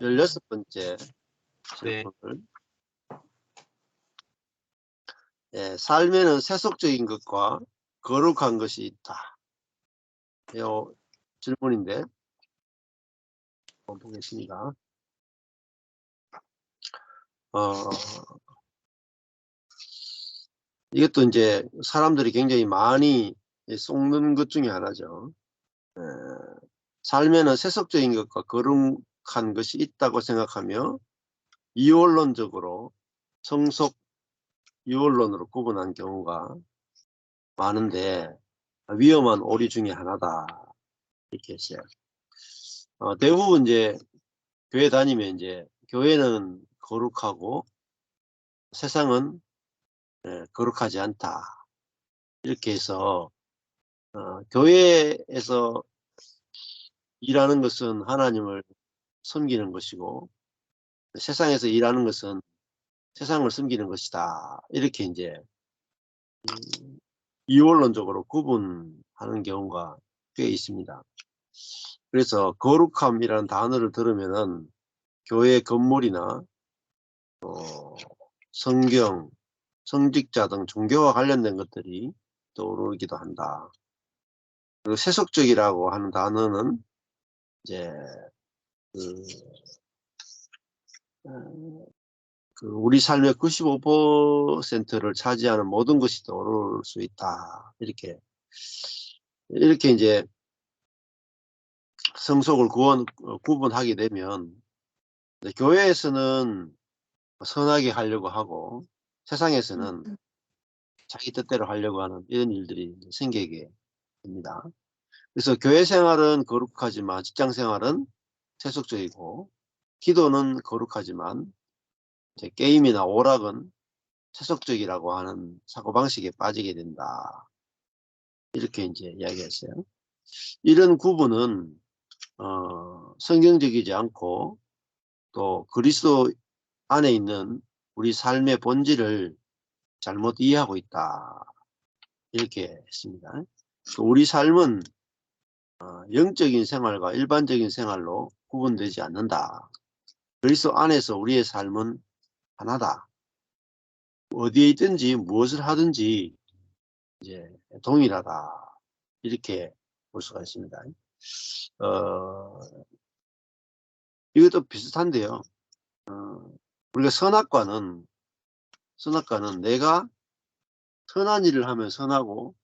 16번째 네. 질문을 예, 삶에는 세속적인 것과 거룩한 것이 있다. 요 질문인데 보겠습니다. 어, 이것도 이제 사람들이 굉장히 많이 쏟는 것 중에 하나죠. 에, 삶에는 세속적인 것과 거룩 한 것이 있다고 생각하며 이원론적으로 성속 이원론으로 구분한 경우가 많은데 위험한 오리 중에 하나다 이렇게 했어요. 어, 대부분 이제 교회 다니면 이제 교회는 거룩하고 세상은 예, 거룩하지 않다 이렇게 해서 어, 교회에서 일하는 것은 하나님을 섬기는 것이고 세상에서 일하는 것은 세상을 섬기는 것이다. 이렇게 이제 음, 이원론적으로 구분하는 경우가 꽤 있습니다. 그래서 거룩함이라는 단어를 들으면은 교회 건물이나 또 성경, 성직자 등 종교와 관련된 것들이 떠오르기도 한다. 그리고 세속적이라고 하는 단어는 이제 그, 어, 그 우리 삶의 95%를 차지하는 모든 것이 떠오를 수 있다. 이렇게 이렇게 이제 성속을 구원, 어, 구분하게 되면 교회에서는 선하게 하려고 하고 세상에서는 자기 뜻대로 하려고 하는 이런 일들이 생기게 됩니다. 그래서 교회 생활은 거룩하지만 직장 생활은 세속적이고 기도는 거룩하지만 게임이나 오락은 세속적이라고 하는 사고방식에 빠지게 된다. 이렇게 이제 이야기했어요. 이런 구분은 어, 성경적이지 않고 또 그리스도 안에 있는 우리 삶의 본질을 잘못 이해하고 있다. 이렇게 했습니다. 우리 삶은 어, 영적인 생활과 일반적인 생활로 구분되지 않는다. 그리스도 안에서 우리의 삶은 하나다. 어디에 있든지 무엇을 하든지 이제 동일하다. 이렇게 볼 수가 있습니다. 어, 이것도 비슷한데요. 어, 우리가 선악과는 선악과는 내가 선한 일을 하면 선하고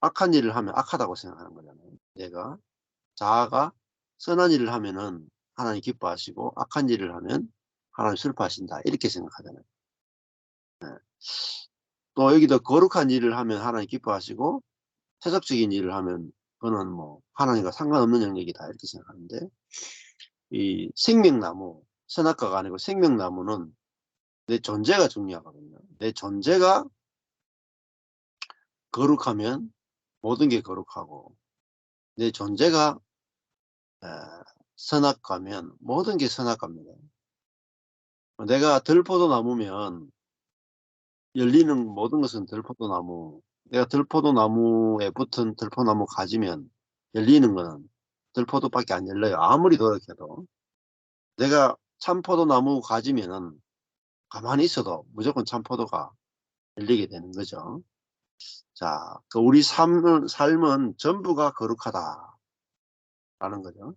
악한 일을 하면 악하다고 생각하는 거잖아요. 내가 자아가 선한 일을 하면은 하나님 기뻐하시고 악한 일을 하면 하나님 슬퍼하신다 이렇게 생각하잖아요. 네. 또 여기도 거룩한 일을 하면 하나님 기뻐하시고 세속적인 일을 하면 그거는 뭐 하나님과 상관없는 영역이다 이렇게 생각하는데 이 생명나무 선악과가 아니고 생명나무는 내 존재가 중요하거든요. 내 존재가 거룩하면 모든 게 거룩하고 내 존재가 선악과면 모든 게 선악과입니다. 내가 들포도 나무면 열리는 모든 것은 들포도 나무 내가 들포도 나무에 붙은 들포나무 가지면 열리는 거는 들포도밖에 안 열려요. 아무리 노력해도 내가 참포도 나무 가지면은 가만히 있어도 무조건 참포도가 열리게 되는 거죠. 자, 그 우리 삶은, 삶은 전부가 거룩하다. 라는 거죠.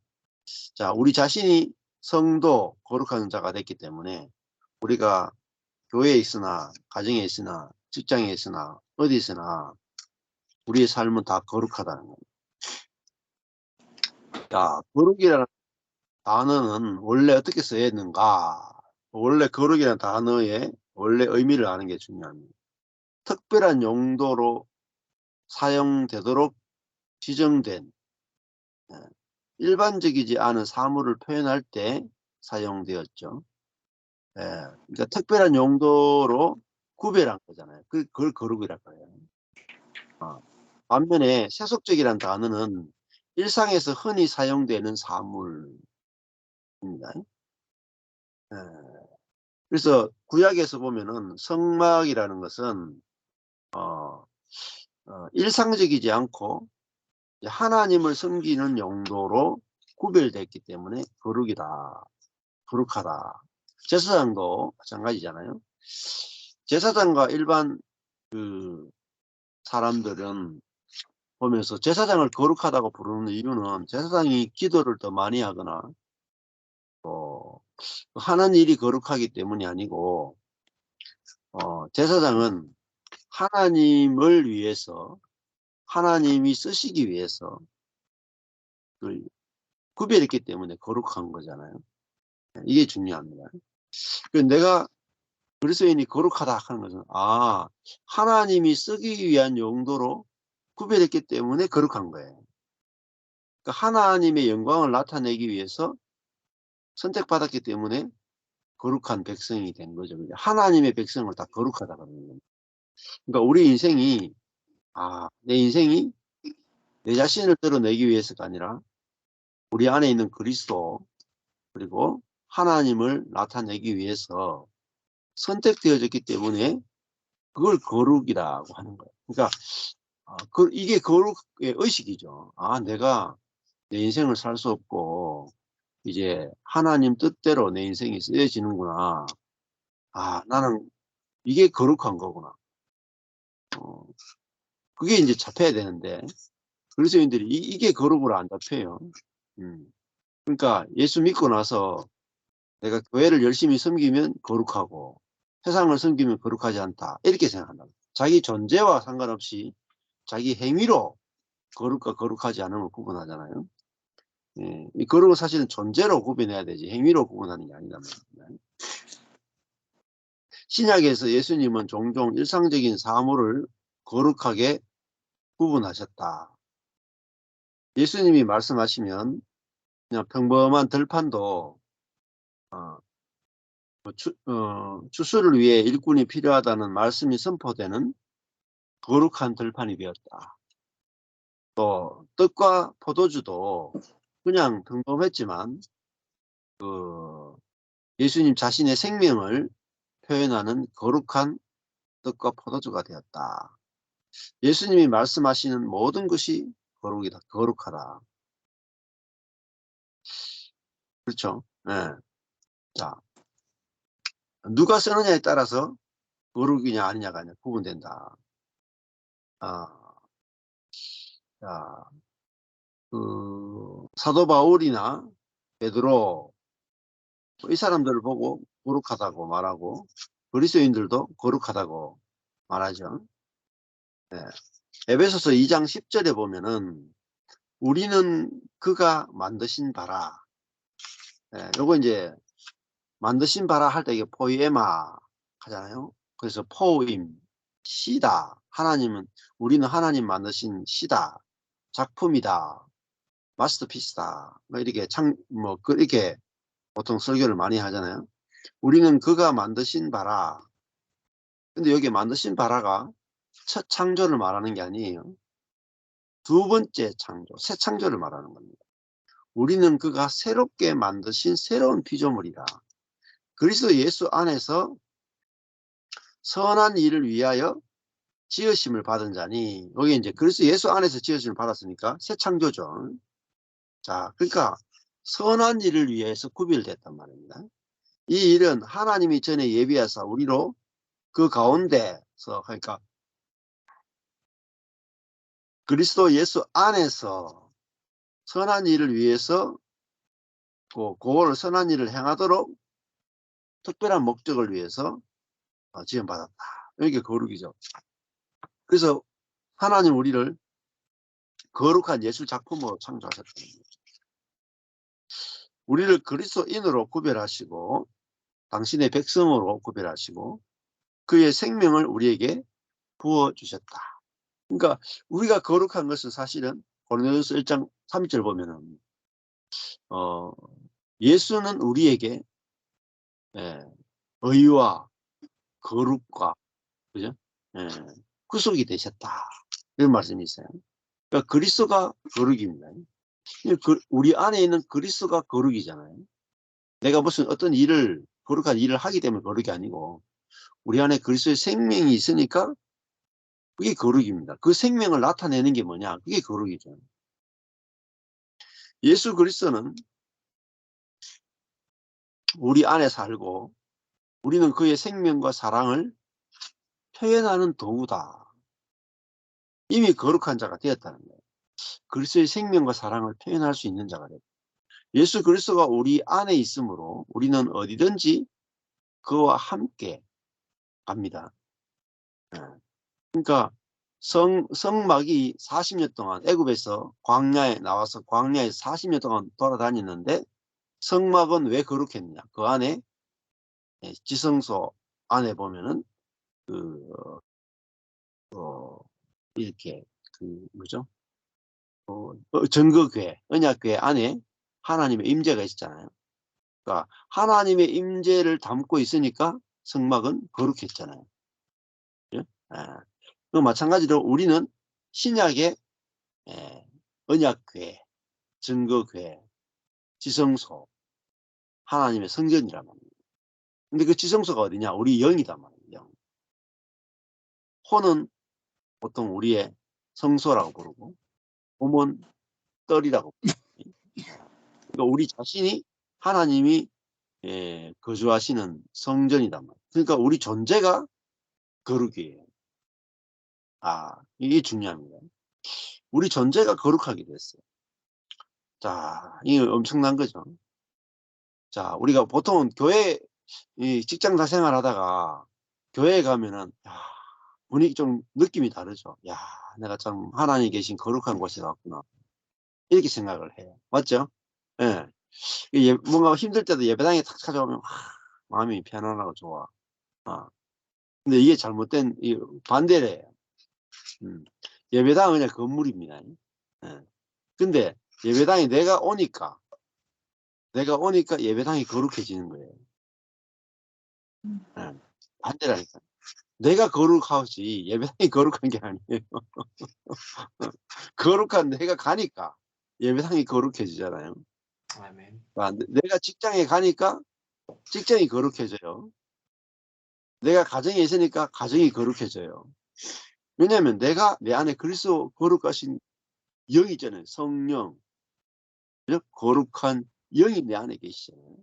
자, 우리 자신이 성도 거룩한 자가 됐기 때문에 우리가 교회에 있으나 가정에 있으나 직장에 있으나 어디 있으나 우리의 삶은 다 거룩하다는 거예요. 자, 거룩이라는 단어는 원래 어떻게 써야했는가 원래 거룩이라는 단어의 원래 의미를 아는 게 중요합니다. 특별한 용도로 사용되도록 지정된 예, 일반적이지 않은 사물을 표현할 때 사용되었죠. 예, 그러니까 특별한 용도로 구별한 거잖아요. 그, 그걸 거룩이라고 해요. 어. 반면에 세속적이라는 단어는 일상에서 흔히 사용되는 사물입니다. 예. 그래서 구약에서 보면은 성막이라는 것은 어, 어, 일상적이지 않고 하나님을 섬기는 용도로 구별됐기 때문에 거룩이다. 거룩하다. 제사장도 마찬가지잖아요. 제사장과 일반 그 사람들은 보면서 제사장을 거룩하다고 부르는 이유는 제사장이 기도를 더 많이 하거나 어, 하는 일이 거룩하기 때문이 아니고 어, 제사장은 하나님을 위해서 하나님이 쓰시기 위해서 그 구별했기 때문에 거룩한 거잖아요. 이게 중요합니다. 그 내가 그리스도인이 거룩하다 하는 것은 아 하나님이 쓰기 위한 용도로 구별했기 때문에 거룩한 거예요. 그러니까 하나님의 영광을 나타내기 위해서 선택받았기 때문에 거룩한 백성이 된 거죠. 하나님의 백성을 다 거룩하다 그러는 그러니까 우리 인생이 아, 내 인생이 내 자신을 드러내기 위해서가 아니라 우리 안에 있는 그리스도 그리고 하나님을 나타내기 위해서 선택되어졌기 때문에 그걸 거룩이라고 하는 거예요. 그러니까 아, 그, 이게 거룩의 의식이죠. 아, 내가 내 인생을 살 수 없고 이제 하나님 뜻대로 내 인생이 쓰여지는구나. 아, 나는 이게 거룩한 거구나. 어, 그게 이제 잡혀야 되는데 그리스도인들이 이, 게 거룩으로 안 잡혀요. 음. 그러니까 예수 믿고 나서 내가 교회를 열심히 섬기면 거룩하고 세상을 섬기면 거룩하지 않다. 이렇게 생각한다. 자기 존재와 상관없이 자기 행위로 거룩과 거룩하지 않음을 구분하잖아요. 예, 이 거룩은 사실은 존재로 구분해야 되지 행위로 구분하는 게 아니다 말입니다. 신약에서 예수님은 종종 일상적인 사물을 거룩하게 구분하셨다. 예수님이 말씀하시면 그냥 평범한 들판도 어, 뭐 추, 어, 추수를 위해 일꾼이 필요하다는 말씀이 선포되는 거룩한 들판이 되었다. 또 떡과 포도주도 그냥 평범했지만 그 예수님 자신의 생명을 표현하는 거룩한 떡과 포도주가 되었다. 예수님이 말씀하시는 모든 것이 거룩이다. 거룩하다. 그렇죠? 네. 자, 누가 쓰느냐에 따라서 거룩이냐 아니냐가 구분된다. 아, 자, 그 사도 바울이나 베드로 이 사람들을 보고 거룩하다고 말하고 그리스도인들도 거룩하다고 말하죠. 네. 에베소서 2장 10절에 보면은 우리는 그가 만드신 바라. 네, 요거 이제 만드신 바라 할 때 이게 포이에마 하잖아요. 그래서 포임, 시다. 하나님은 우리는 하나님 만드신 시다. 작품이다. 마스터피스다. 뭐 이렇게 창, 뭐, 그렇게 보통 설교를 많이 하잖아요. 우리는 그가 만드신 바라. 근데 여기 만드신 바라가 첫 창조를 말하는 게 아니에요. 두 번째 창조, 새 창조를 말하는 겁니다. 우리는 그가 새롭게 만드신 새로운 피조물이다. 그리스도 예수 안에서 선한 일을 위하여 지으심을 받은 자니 여기 이제 그리스도 예수 안에서 지으심을 받았으니까 새 창조죠. 자, 그러니까 선한 일을 위해서 구별됐단 말입니다. 이 일은 하나님이 전에 예비하사 우리로 그 가운데서 그러니까 그리스도 예수 안에서 선한 일을 위해서 그, 그걸 선한 일을 행하도록 특별한 목적을 위해서 어, 지원받았다. 이게 거룩이죠. 그래서 하나님 우리를 거룩한 예술 작품으로 창조하셨다는 거죠. 우리를 그리스도인으로 구별하시고 당신의 백성으로 구별하시고 그의 생명을 우리에게 부어주셨다. 그러니까 우리가 거룩한 것은 사실은 고린도서 1장 3절 보면은 어, 예수는 우리에게 예, 의와 거룩과 그죠? 예, 구속이 되셨다. 이런 말씀이 있어요. 그러니까 그리스도가 거룩입니다. 그, 우리 안에 있는 그리스도가 거룩이잖아요. 내가 무슨 어떤 일을 거룩한 일을 하기 때문에 거룩이 아니고 우리 안에 그리스도의 생명이 있으니까 그게 거룩입니다. 그 생명을 나타내는 게 뭐냐? 그게 거룩이죠. 예수 그리스도는 우리 안에 살고 우리는 그의 생명과 사랑을 표현하는 도구다. 이미 거룩한 자가 되었다는 거예요. 그리스도의 생명과 사랑을 표현할 수 있는 자가 됐다. 예수 그리스도가 우리 안에 있으므로 우리는 어디든지 그와 함께 갑니다. 예. 그러니까 성, 성막이 40년 동안 애굽에서 광야에 나와서 광야에 40년 동안 돌아다녔는데 성막은 왜 거룩했느냐? 그 안에 예, 지성소 안에 보면은 그 어, 이렇게 그 뭐죠? 어, 어, 증거교회, 언약교회 안에 하나님의 임재가 있잖아요. 그러니까 하나님의 임재를 담고 있으니까 성막은 거룩했잖아요. 예? 아, 그 마찬가지로 우리는 신약의 예, 언약교회, 증거교회, 지성소, 하나님의 성전이란 말입니다. 근데 그 지성소가 어디냐? 우리 영이단 말이에요. 영. 호는 보통 우리의 성소라고 부르고 몸은 떨이라고 부르고 그러니까 우리 자신이 하나님이 예, 거주하시는 성전이단 말이에요. 그러니까 우리 존재가 거룩이에요. 아, 이게 중요합니다. 우리 존재가 거룩하게 됐어요. 자, 이게 엄청난 거죠. 자, 우리가 보통은 교회, 이 직장 사 생활 하다가 교회에 가면은, 야, 분위기 좀 느낌이 다르죠. 야, 내가 참 하나님 계신 거룩한 곳에 왔구나. 이렇게 생각을 해요. 맞죠? 예. 예, 뭔가 힘들 때도 예배당에 탁 찾아오면, 하, 마음이 편안하고 좋아. 아. 근데 이게 잘못된, 이 반대래요. 음. 예배당은 그냥 건물입니다. 예. 근데 예배당에 내가 오니까, 내가 오니까 예배당이 거룩해지는 거예요. 예. 반대라니까. 내가 거룩하지 예배당이 거룩한 게 아니에요. 거룩한 내가 가니까 예배당이 거룩해지잖아요. 아멘. 아, 내- 내가 직장에 가니까 직장이 거룩해져요. 내가 가정에 있으니까 가정이 거룩해져요. 왜냐하면 내가 내 안에 그리스도 거룩하신 영이 있잖아요. 성령. 거룩한 영이 내 안에 계시잖아요.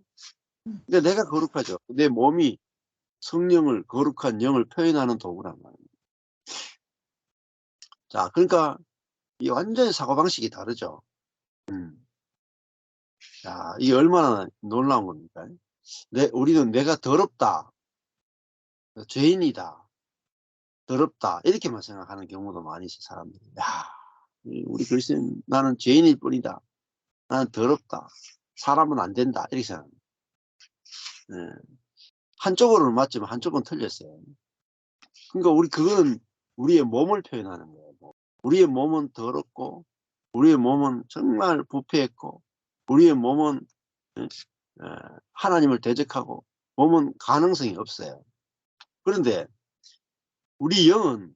근데 내가 거룩하죠. 내 몸이 성령을 거룩한 영을 표현하는 도구란 말입니다. 자, 그러니까 이 완전히 사고방식이 다르죠. 음. 자, 이게 얼마나 놀라운 겁니까? 내, 우리는 내가 더럽다. 죄인이다. 더럽다. 이렇게만 생각하는 경우도 많이 있어요, 사람들이. 야, 이 우리 그리스도인 나는 죄인일 뿐이다. 나는 더럽다. 사람은 안 된다. 이렇게 생각합니다. 예. 한쪽으로는 맞지만 한쪽은 틀렸어요. 그러니까 우리 그거는 우리의 몸을 표현하는 거예요. 뭐. 우리의 몸은 더럽고 우리의 몸은 정말 부패했고 우리의 몸은 예, 예, 하나님을 대적하고 몸은 가능성이 없어요. 그런데 우리 영은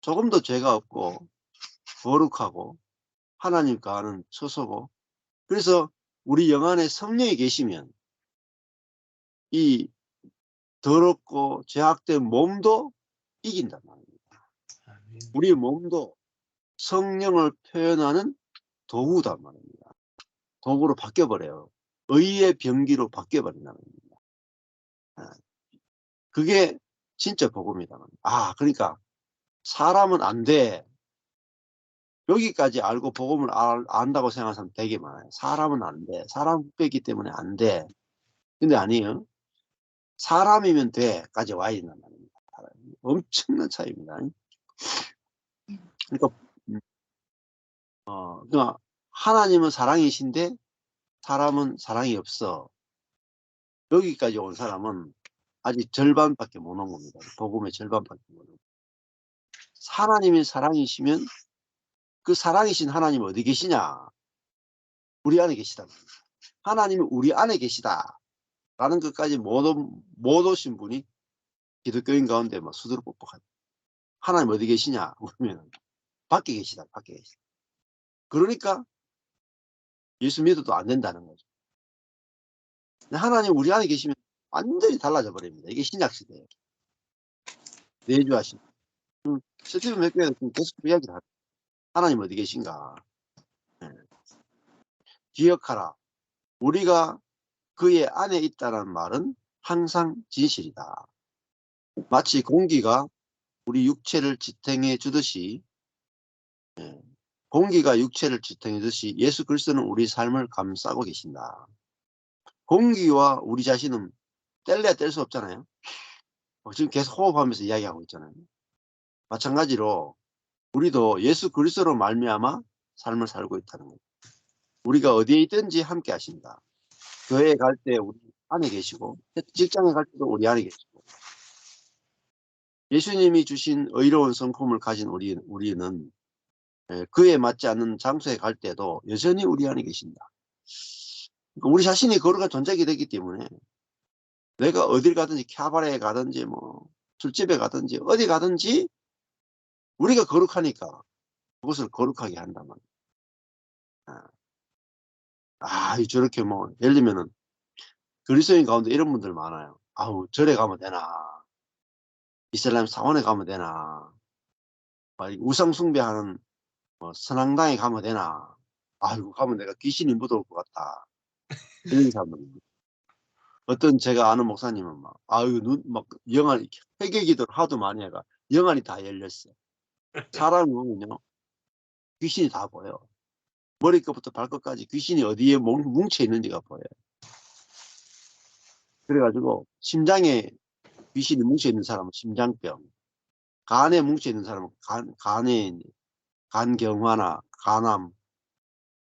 조금 더 죄가 없고 거룩하고 하나님과 하는 처소고 그래서 우리 영 안에 성령이 계시면 이 더럽고 죄악된 몸도 이긴단 말입니다. 우리 몸도 성령을 표현하는 도구단 말입니다. 도구로 바뀌어버려요. 의의 병기로 바뀌어버린다는 겁니다. 아, 그게 진짜 복음이다. 아, 그러니까 사람은 안 돼. 여기까지 알고 복음을 알, 안다고 생각하는 사람 되게 많아요. 사람은 안 돼. 사람 후배이기 때문에 안 돼. 근데 아니에요. 사람이면 돼까지 와야 된단 말입니다. 엄청난 차이입니다. 그러니까, 음, 어, 그러니까 하나님은 사랑이신데 사람은 사랑이 없어. 여기까지 온 사람은 아직 절반밖에 못 온 겁니다. 복음의 절반밖에 못 온. 겁니다. 하나님이 사랑이시면 그 사랑이신 하나님 어디 계시냐? 우리 안에 계시다. 하나님이 우리 안에 계시다. 라는 것까지 못, 오- 못 오신 분이 기독교인 가운데 막 수두룩 뻑뻑하다. 하나님 어디 계시냐? 그러면 밖에 계시다. 밖에 계시다. 그러니까 예수 믿어도 안 된다는 거죠. 하나님 우리 안에 계시면 완전히 달라져 버립니다. 이게 신약 시대예요. 내주하신. 음, 스티븐 지금 계속 그 이야기를 하죠. 하나님 어디 계신가? 예. 기억하라. 우리가 그의 안에 있다는 말은 항상 진실이다. 마치 공기가 우리 육체를 지탱해 주듯이 예, 공기가 육체를 지탱해 주듯이 예수 그리스도는 우리 삶을 감싸고 계신다. 공기와 우리 자신은 뗄래야 뗄 수 없잖아요. 어, 지금 계속 호흡하면서 이야기하고 있잖아요. 마찬가지로 우리도 예수 그리스도로 말미암아 삶을 살고 있다는 거예요. 우리가 어디에 있든지 함께 하신다. 교회에 갈 때 우리 안에 계시고 직장에 갈 때도 우리 안에 계시고 예수님이 주신 의로운 성품을 가진 우리, 우리는 예, 그에 맞지 않는 장소에 갈 때도 여전히 우리 안에 계신다. 그러니까 우리 자신이 거룩한 존재가 되기 때문에 내가 어딜 가든지 캬바레에 가든지 뭐 술집에 가든지 어디 가든지 우리가 거룩하니까 그것을 거룩하게 한단 말이야. 아, 저렇게 뭐 예를 들면은 그리스도인 가운데 이런 분들 많아요. 아우 절에 가면 되나 이슬람 사원에 가면 되나 우상 숭배하는 뭐 선앙당에 가면 되나? 아이고 가면 내가 귀신이 묻어올 것 같다. 이런 사람들 어떤 제가 아는 목사님은 막 아유 눈막 영안이 회개 기도를 하도 많이 해가 영안이 다 열렸어. 사람을 보면요 귀신이 다 보여. 머리끝부터 발끝까지 귀신이 어디에 뭉쳐 있는지가 보여요. 그래가지고 심장에 귀신이 뭉쳐 있는 사람은 심장병, 간에 뭉쳐 있는 사람은 간, 간에 간경화나 간암,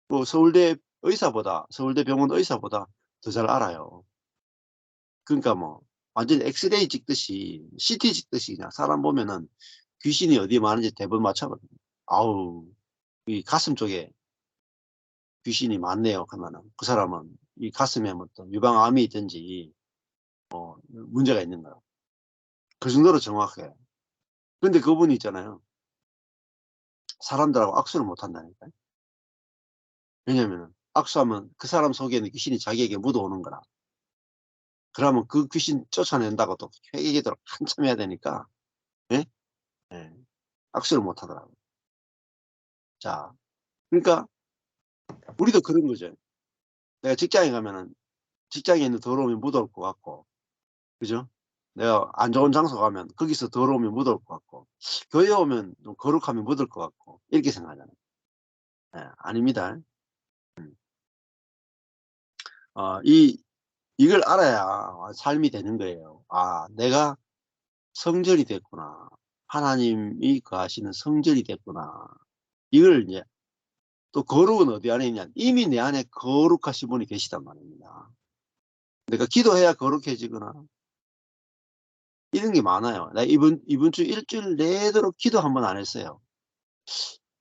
뭐 서울대 의사보다 서울대 병원 의사보다 더 잘 알아요. 그러니까 뭐 완전히 엑스레이 찍듯이 CT 찍듯이 그냥 사람 보면은 귀신이 어디에 많은지 대부분 맞춰거든요. 아우 이 가슴 쪽에 귀신이 많네요. 그러면은 그 사람은 이 가슴에 뭐또 유방암이 있든지 어, 문제가 있는 거야. 그 정도로 정확해. 근데 그분이 있잖아요. 사람들하고 악수를 못 한다니까. 왜냐면 악수하면 그 사람 속에는 귀신이 자기에게 묻어오는 거라. 그러면 그 귀신 쫓아낸다고 또 회개기도록 한참 해야 되니까, 예? 예. 악수를 못 하더라고요. 자, 그러니까 우리도 그런 거죠. 내가 직장에 가면은 직장에 있는 더러움이 묻어올 것 같고, 그죠? 내가 안 좋은 장소 가면 거기서 더러우면 묻을 것 같고 교회 오면 좀 거룩하면 묻을 것 같고 이렇게 생각하잖아요. 네, 아닙니다. 음. 어, 이 이걸 알아야 삶이 되는 거예요. 아, 내가 성전이 됐구나. 하나님이 거하시는 성전이 됐구나. 이걸 이제 또 거룩은 어디 안에 있냐? 이미 내 안에 거룩하신 분이 계시단 말입니다. 내가 기도해야 거룩해지거나 이런 게 많아요. 나 이번, 이번 주 일주일 내도록 기도 한 번 안 했어요.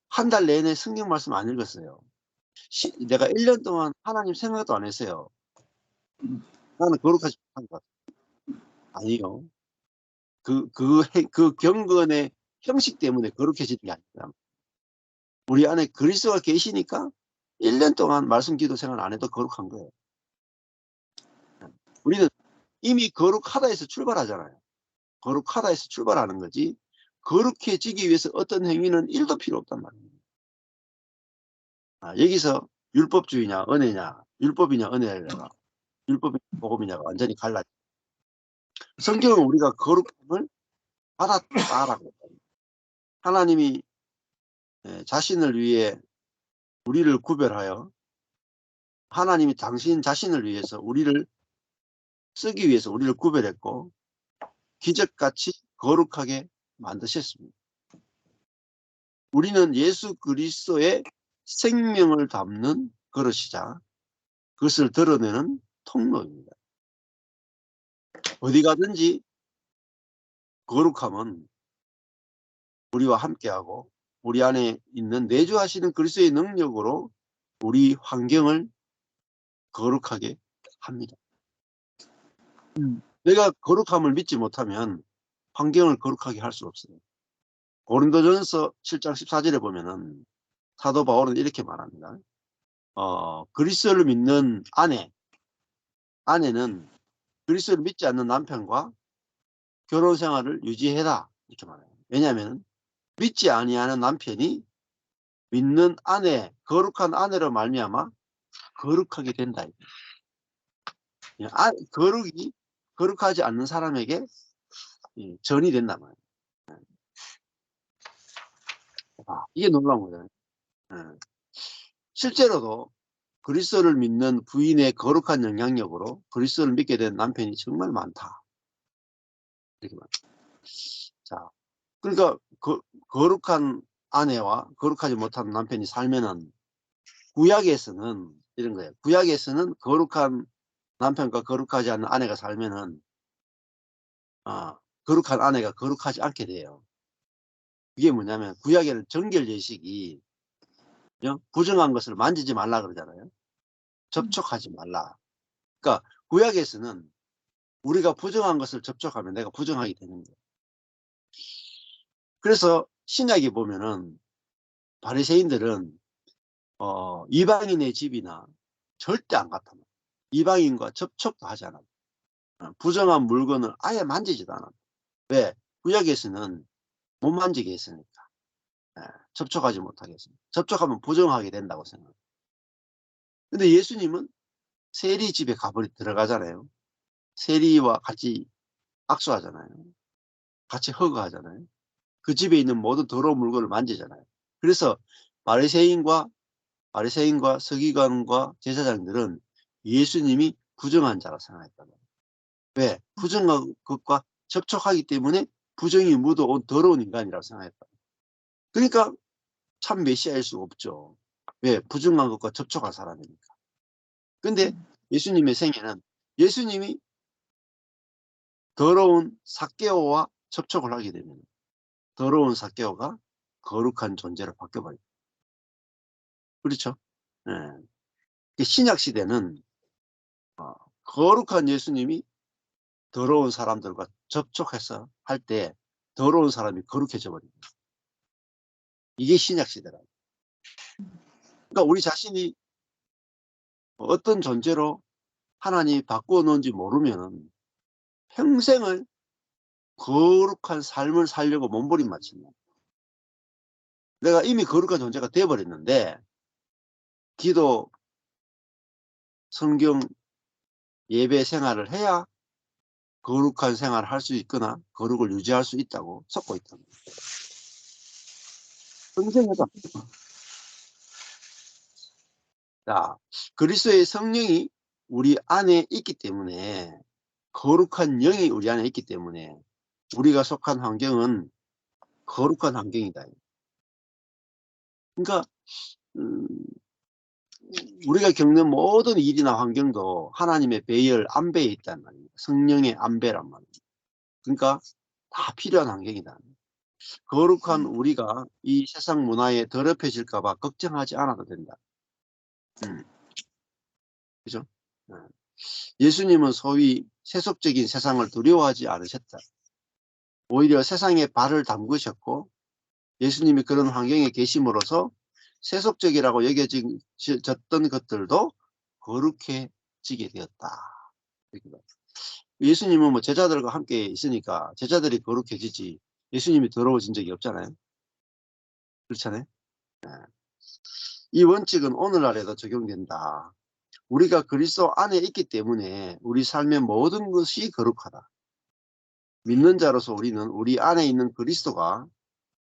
한 달 내내 성경 말씀 안 읽었어요. 시, 내가 1년 동안 하나님 생각도 안 했어요. 나는 거룩하지 못한 것 같아요. 아니요. 그, 그, 그 경건의 형식 때문에 거룩해지는 게 아니라 우리 안에 그리스도가 계시니까 1년 동안 말씀 기도 생활 안 해도 거룩한 거예요. 우리는 이미 거룩하다 해서 출발하잖아요. 거룩하다에서 출발하는 거지 거룩해지기 위해서 어떤 행위는 1도 필요 없단 말입니다. 아, 여기서 율법주의냐 은혜냐 율법이냐 은혜냐 율법이냐 복음이냐가 완전히 갈라져 성경은 우리가 거룩함을 받았다라고 하나님이 예, 자신을 위해 우리를 구별하여 하나님이 당신 자신을 위해서 우리를 쓰기 위해서 우리를 구별했고 기적같이 거룩하게 만드셨습니다. 우리는 예수 그리스도의 생명을 담는 그릇이자 그것을 드러내는 통로입니다. 어디 가든지 거룩함은 우리와 함께하고 우리 안에 있는 내주하시는 그리스도의 능력으로 우리 환경을 거룩하게 합니다. 음. 내가 거룩함을 믿지 못하면 환경을 거룩하게 할 수 없어요. 고린도전서 7장 14절에 보면은 사도 바울은 이렇게 말합니다. 어, 그리스도를 믿는 아내, 아내는 그리스도를 믿지 않는 남편과 결혼 생활을 유지해라 이렇게 말해요. 왜냐하면 믿지 아니하는 남편이 믿는 아내, 거룩한 아내로 말미암아 거룩하게 된다. 아, 거룩이 거룩하지 않는 사람에게 예, 전이 된단 말이에요. 예. 아, 이게 놀라운 거잖아요. 예. 실제로도 그리스도를 믿는 부인의 거룩한 영향력으로 그리스도를 믿게 된 남편이 정말 많다. 이렇게 말. 자, 그러니까 그, 거룩한 아내와 거룩하지 못한 남편이 살면은 구약에서는 이런 거예요. 구약에서는 거룩한 남편과 거룩하지 않는 아내가 살면은 아, 거룩한 아내가 거룩하지 않게 돼요. 그게 뭐냐면 구약에는 정결 예식이 부정한 것을 만지지 말라 그러잖아요. 접촉하지 말라. 그러니까 구약에서는 우리가 부정한 것을 접촉하면 내가 부정하게 되는 거예요. 그래서 신약에 보면은 바리새인들은 어, 이방인의 집이나 절대 안 갔다. 이 방인과 접촉도 하지 않아. 어, 부정한 물건을 아예 만지지도 않아. 왜? 구약에서는 못 만지게 했으니까. 예, 접촉하지 못하게 했습니다. 접촉하면 부정하게 된다고 생각합니다. 근데 예수님은 세리 집에 가버리 들어가잖아요. 세리와 같이 악수하잖아요. 같이 허그하잖아요. 그 집에 있는 모든 더러운 물건을 만지잖아요. 그래서 바리새인과 바리새인과 서기관과 제사장들은 예수님이 부정한 자라 생각했다. 왜? 부정한 것과 접촉하기 때문에 부정이 묻어온 더러운 인간이라고 생각했다. 그러니까 참 메시아일 수 없죠. 왜? 부정한 것과 접촉한 사람이니까. 근데 예수님의 생애는 예수님이 더러운 사개오와 접촉을 하게 되면 더러운 사개오가 거룩한 존재로 바뀌어버립니다. 그렇죠? 네. 신약 시대는 어, 거룩한 예수님이 더러운 사람들과 접촉해서 할 때 더러운 사람이 거룩해져 버립니다. 이게 신약 시대라. 그러니까 우리 자신이 어떤 존재로 하나님이 바꾸어 놓은지 모르면 평생을 거룩한 삶을 살려고 몸부림맞힌다. 내가 이미 거룩한 존재가 되어버렸는데 기도, 성경, 예배 생활을 해야 거룩한 생활을 할 수 있거나 거룩을 유지할 수 있다고 섞고 있다. 평생하다. 자, 그리스도의 성령이 우리 안에 있기 때문에 거룩한 영이 우리 안에 있기 때문에 우리가 속한 환경은 거룩한 환경이다. 그러니까 음, 우리가 겪는 모든 일이나 환경도 하나님의 배열 안배에 있단 말입니다. 성령의 안배란 말입니다. 그러니까 다 필요한 환경이다. 거룩한 음. 우리가 이 세상 문화에 더럽혀질까 봐 걱정하지 않아도 된다. 음. 그죠? 네. 예수님은 소위 세속적인 세상을 두려워하지 않으셨다. 오히려 세상에 발을 담그셨고 예수님이 그런 환경에 계심으로써 세속적이라고 여겨졌던 것들도 거룩해지게 되었다. 예수님은 뭐 제자들과 함께 있으니까 제자들이 거룩해지지 예수님이 더러워진 적이 없잖아요. 그렇잖아요. 네. 이 원칙은 오늘날에도 적용된다. 우리가 그리스도 안에 있기 때문에 우리 삶의 모든 것이 거룩하다. 믿는 자로서 우리는 우리 안에 있는 그리스도가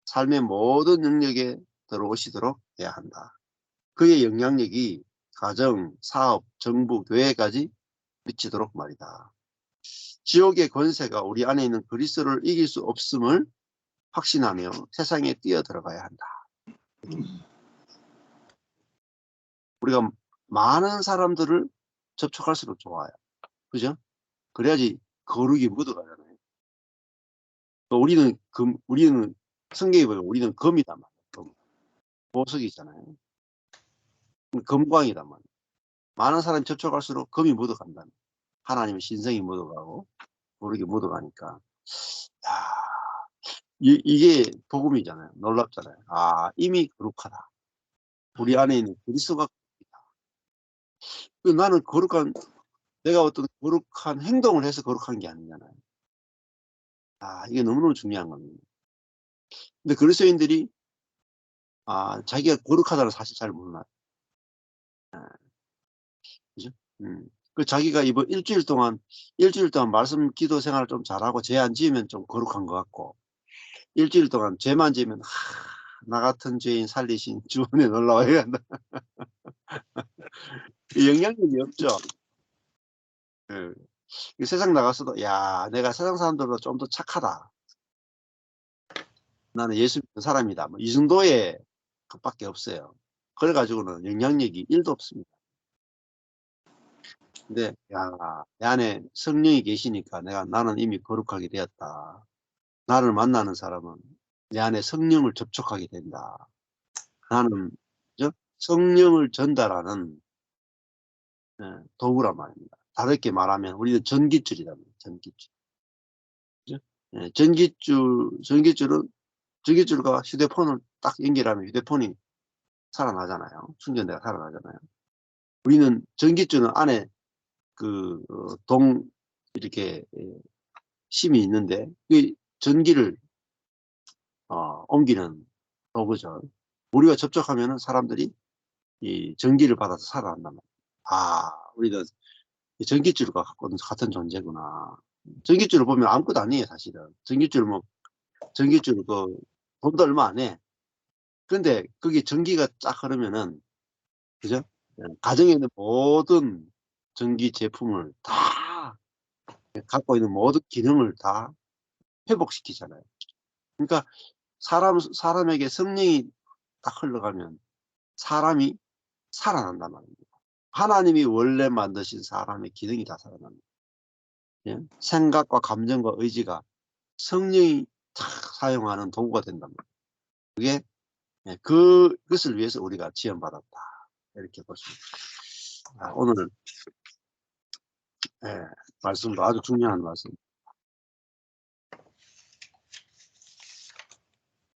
삶의 모든 영역에 들어오시도록 해야 한다. 그의 영향력이 가정, 사업, 정부, 교회까지 미치도록 말이다. 지옥의 권세가 우리 안에 있는 그리스도를 이길 수 없음을 확신하며 세상에 뛰어들어가야 한다. 우리가 많은 사람들을 접촉할수록 좋아요. 그죠? 그래야지 거룩이 묻어가잖아요. 우리는 금, 우리는 성경에 보면 우리는 금이단 말이에요. 금. 보석이 있잖아요. 금광이단 말이에요. 많은 사람이 접촉할수록 금이 묻어간다. 하나님의 신성이 묻어가고 모르게 묻어가니까. 야, 이, 이게 복음이잖아요. 놀랍잖아요. 아, 이미 거룩하다. 우리 안에 있는 그리스도가 거룩하다. 나는 거룩한, 내가 어떤 거룩한 행동을 해서 거룩한 게 아니잖아요. 아, 이게 너무너무 중요한 겁니다. 근데 그리스도인들이 아, 자기가 거룩하다는 사실 잘 몰라요. 아, 그죠? 음. 그 자기가 이번 일주일 동안 일주일 동안 말씀 기도 생활을 좀 잘하고 죄 안 지으면 좀 거룩한 것 같고 일주일 동안 죄만 지으면 하, 나 같은 죄인 살리신 주원에 놀러 와야 한다. 이 영향력이 없죠. 예. 이 세상 나가서도 야 내가 세상 사람들보다 좀 더 착하다. 나는 예수 믿는 사람이다. 뭐 이 정도의 것밖에 없어요. 그래가지고는 영향력이 1도 없습니다. 근데 야, 내 안에 성령이 계시니까 내가 나는 이미 거룩하게 되었다. 나를 만나는 사람은 내 안에 성령을 접촉하게 된다. 나는 그죠? 성령을 전달하는 예, 도구란 말입니다. 다르게 말하면 우리는 전기줄이다. 전기줄. 예, 전기줄, 전기줄은 전기줄과 휴대폰을 딱 연결하면 휴대폰이 살아나잖아요. 충전대가 살아나잖아요. 우리는 전기줄은 안에 그, 어, 동, 이렇게, 예, 심이 있는데, 그 전기를, 어, 옮기는 도구죠. 우리가 접촉하면은 사람들이 이 전기를 받아서 살아난단 말이에요. 아, 우리는 이 전기줄과 같은 존재구나. 전기줄을 보면 아무것도 아니에요, 사실은. 전기줄 뭐, 전기줄 그, 돈도 얼마 안 해. 근데 그게 전기가 쫙 흐르면은, 그죠? 가정에 있는 모든 전기 제품을 다 갖고 있는 모든 기능을 다 회복시키잖아요. 그러니까 사람, 사람에게 성령이 딱 흘러가면 사람이 살아난단 말입니다. 하나님이 원래 만드신 사람의 기능이 다 살아납니다. 예? 생각과 감정과 의지가 성령이 탁 사용하는 도구가 말이에요. 그게 예, 그, 그것을 위해서 우리가 지원받았다. 이렇게 보시면 아, 오늘 예, 말씀도 아주 중요한 말씀.